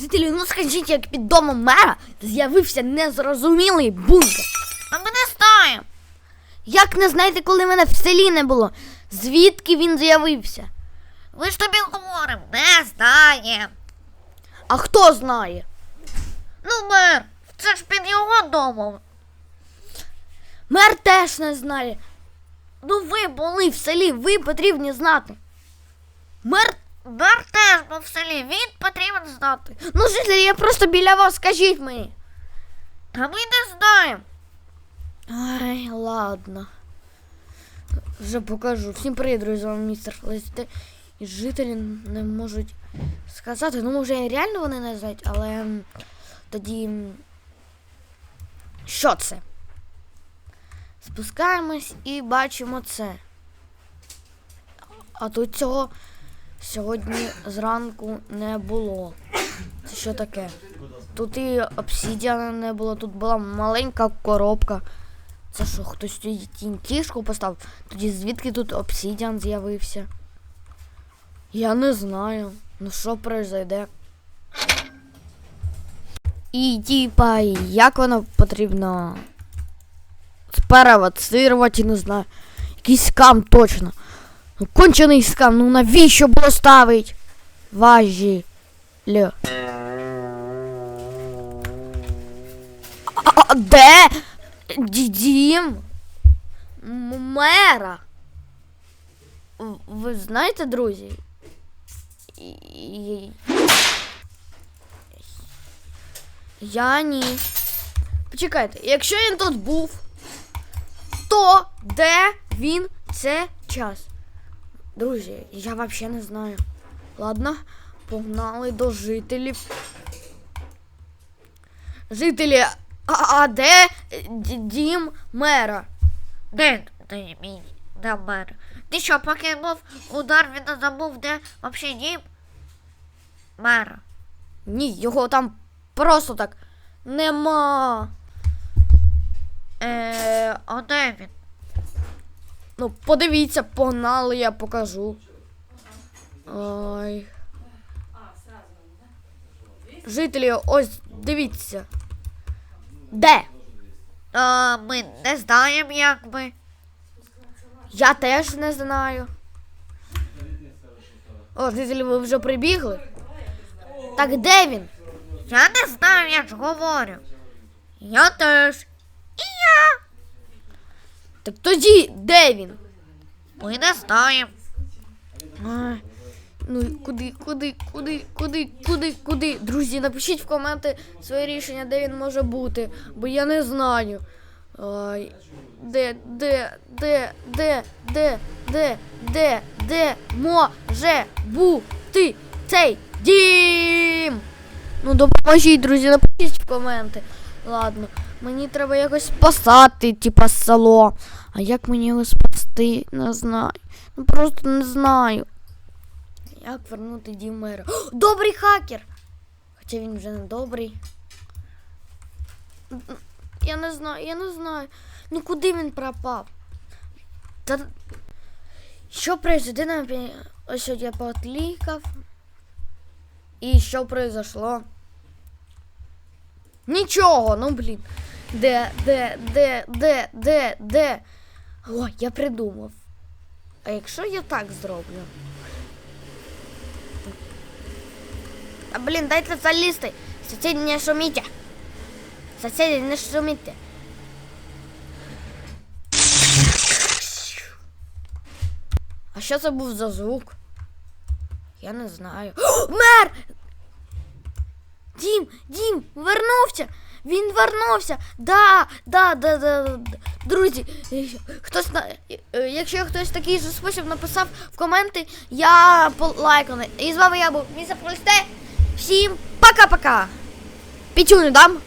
Жителі, ну скажіть, як під домом мера з'явився незрозумілий бункер. А ми не знаємо. Як не знаєте, коли мене в селі не було? Звідки він з'явився? Ви ж тобі говоримо, не знаємо. А хто знає? Ну, мер, це ж під його домом. Мер теж не знає. Ну ви були в селі, ви потрібні знати. Мер. Мер теж був в селі, він потрібен знати. Ну, жителі, я просто біля вас, скажіть мені. А ми не знаємо. Ай, ладно. Вже покажу. Всім привіт, друзі, з вами містер Фелесте. І жителі не можуть сказати. Ну, може, реально вони не знають, але тоді. Що це? Спускаємось і бачимо це. А тут цього сьогодні зранку не було. Це що таке? Тут і обсідіана не було, тут була маленька коробка. Це що, хтось тоді тінтішку поставив? Тоді звідки тут обсідіан з'явився? Я не знаю. Ну що произойде? І типа, як воно потрібно сперевацирувати, не знаю. Якийсь скам точно. Кончений скам, ну навіщо було ставить? Важі. Льо. А де? Дідім? Мера. Ви знаєте, друзі? Я ні. Почекайте, якщо він тут був, то де він це час? Друзі, я взагалі не знаю. Ладно, погнали до жителів. Жителі, а, а де дім мера? Де мій де мер? Ти що, поки був удар, він не забув, де взагалі дім? Мера. Ні, його там просто так нема. Е, а де він? Ну, подивіться, погнали, я покажу. Ой. Жителі, ось дивіться. Де? А, ми не знаємо, як би. Я теж не знаю. О, жителі, ви вже прибігли? Так де він? Я не знаю, я ж говорю. Я теж. Так тоді, де він? Ми не знаємо. Ну куди, куди, куди, куди, куди, куди? Друзі, напишіть в коменти своє рішення, де він може бути, бо я не знаю. Ай, де, де, де, де, де, де, де, де може бути цей дім? Ну, допоможіть, друзі, напишіть в коменти. Ладно, мені треба якось спасати, типа село. А як мені його спасти? Не знаю. Ну просто не знаю. Як вернути дім мера? О, добрий хакер! Хоча він вже не добрий. Я не знаю, я не знаю. Ну куди він пропав? Та... Що произойде Ось я потлікав. І що произошло? Нічого, ну блін. Де, де, де, де, де, де? О, я придумав. А якщо я так зроблю? А блін, дайте залізти. Сусіди не шуміть. Сусіди не шуміть. А що це був за звук? Я не знаю. О, мер! Дім, Дім, вернувся! Він вернувся! Да, да, да, да. Друзі, хтось на е, якщо хтось такий же спосіб написав в коменти, я полайканий. І з вами я був Міса Пролісте. Всім пока-пока! Пітюню дам.